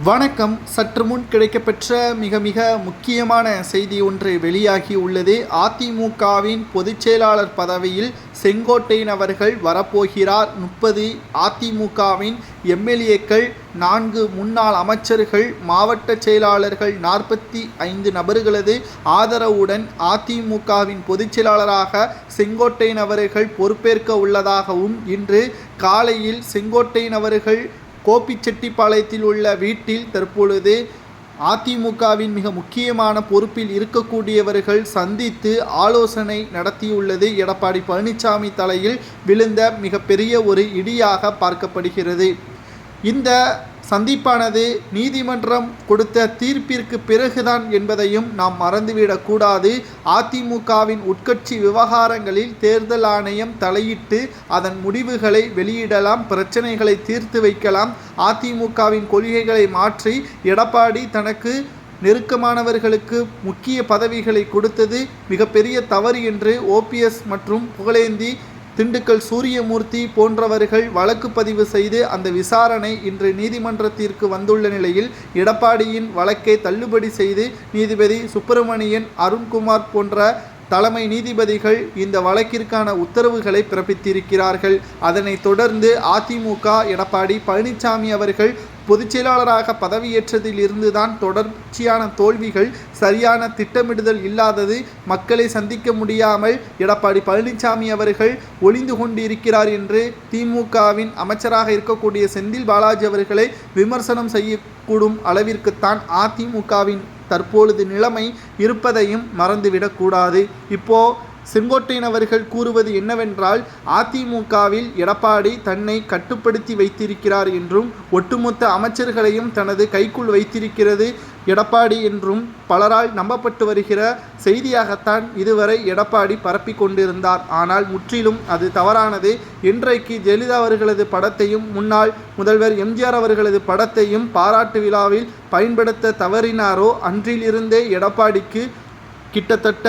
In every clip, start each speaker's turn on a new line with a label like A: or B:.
A: வணக்கம். சற்று முன் கிடைக்கப்பெற்ற மிக மிக முக்கியமான செய்தி ஒன்று வெளியாகி உள்ளது. அதிமுகவின் பொதுச் செயலாளர் பதவியில் செங்கோட்டையன் அவர்கள் வரப்போகிறார். முப்பது அதிமுகவின் எம்எல்ஏக்கள் நான்கு முன்னாள் அமைச்சர்கள் மாவட்ட செயலாளர்கள் நாற்பத்தி ஐந்து நபர்களது ஆதரவுடன் அதிமுகவின் பொதுச் செயலாளராக செங்கோட்டையன் அவர்கள் பொறுப்பேற்க உள்ளதாகவும் இன்று காலையில் செங்கோட்டையன் அவர்கள் கோபிச்செட்டிப்பாளையத்தில் உள்ள வீட்டில் தற்பொழுது அதிமுகவின் மிக முக்கியமான பொறுப்பில் இருக்கக்கூடியவர்கள் சந்தித்து ஆலோசனை நடத்தியுள்ளது. எடப்பாடி பழனிசாமி தலையில் விழுந்த மிகப்பெரிய ஒரு இடியாக பார்க்கப்படுகிறது. இந்த சந்திப்பானது நீதிமன்றம் கொடுத்த தீர்ப்பிற்கு பிறகுதான் என்பதையும் நாம் மறந்துவிடக்கூடாது அதிமுகவின் உட்கட்சி விவகாரங்களில் தேர்தல் ஆணையம் தலையிட்டு அதன் முடிவுகளை வெளியிடலாம் பிரச்சனைகளை தீர்த்து வைக்கலாம். அதிமுகவின் கொள்கைகளை மாற்றி எடப்பாடி தனக்கு நெருக்கமானவர்களுக்கு முக்கிய பதவிகளை கொடுத்தது மிகப்பெரிய தவறு என்று ஓபிஎஸ் மற்றும் புகழேந்தி திண்டுக்கல் சூரியமூர்த்தி போன்றவர்கள் வழக்கு பதிவு செய்து அந்த விசாரணை இன்று நீதிமன்றத்திற்கு வந்துள்ள நிலையில் எடப்பாடியின் வழக்கை தள்ளுபடி செய்து நீதிபதி சுப்பிரமணியன் அருண்குமார் போன்ற தலைமை நீதிபதிகள் இந்த வழக்கிற்கான உத்தரவுகளை பிறப்பித்திருக்கிறார்கள். அதனைத் தொடர்ந்து அதிமுக எடப்பாடி பழனிசாமி அவர்கள் பொதுச்செயலாளராக பதவியேற்றதில் இருந்துதான் தொடர்ச்சியான தோல்விகள் சரியான திட்டமிடுதல் இல்லாதது மக்களை சந்திக்க முடியாமல் எடப்பாடி பழனிசாமி அவர்கள் ஒளிந்து கொண்டிருக்கிறார் என்று திமுகவின் அமைச்சராக இருக்கக்கூடிய செந்தில் பாலாஜி அவர்களை விமர்சனம் செய்யக்கூடும் அளவிற்குத்தான் அதிமுகவின் தற்பொழுது நிலைமை இருப்பதையும் மறந்துவிடக்கூடாது இப்போ செங்கோட்டையன் அவர்கள் கூறுவது என்னவென்றால் அதிமுகவில் எடப்பாடி தன்னை கட்டுப்படுத்தி வைத்திருக்கிறார் என்றும் ஒட்டுமொத்த அமைச்சர்களையும் தனது கைக்குள் வைத்திருக்கிறது. எடப்பாடி என்றும் பலரால் நம்பப்பட்டு வருகிற செய்தியாகத்தான் இதுவரை எடப்பாடி பரப்பி கொண்டிருந்தார். ஆனால் முற்றிலும் அது தவறானது. இன்றைக்கு ஜெயலலிதா அவர்களது படத்தையும் முன்னாள் முதல்வர் எம்ஜிஆர் அவர்களது படத்தையும் பாராட்டு விழாவில் பயன்படுத்த தவறினாரோ அன்றிலிருந்தே எடப்பாடிக்கு கிட்டத்தட்ட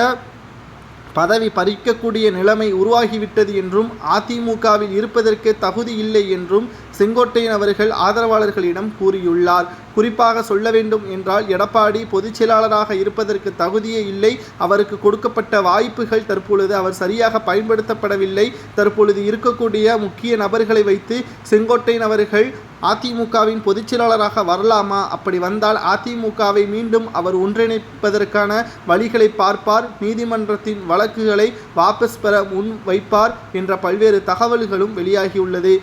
A: பதவி பறிக்கக்கூடிய நிலைமை உருவாகிவிட்டது என்றும் அதிமுகவில் இருப்பதற்கு தகுதி இல்லை என்றும் செங்கோட்டையன் அவர்கள் ஆதரவாளர்களிடம் கூறியுள்ளார். குறிப்பாக சொல்ல வேண்டும் என்றால் எடப்பாடி பொதுச் செயலாளராக இருப்பதற்கு தகுதியே இல்லை. அவருக்கு கொடுக்கப்பட்ட வாய்ப்புகள் தற்பொழுது அவர் சரியாக பயன்படுத்தப்படவில்லை. தற்பொழுது இருக்கக்கூடிய முக்கிய நபர்களை வைத்து செங்கோட்டையன் அவர்கள் அதிமுகவின் பொதுச் செயலாளராக வரலாமா? அப்படி வந்தால் அதிமுகவை மீண்டும் அவர் ஒன்றிணைப்பதற்கான வழிகளை பார்ப்பார். நீதிமன்றத்தின் வழக்குகளை வாபஸ் பெற முன் வைப்பார் என்ற பல்வேறு தகவல்களும் வெளியாகியுள்ளது.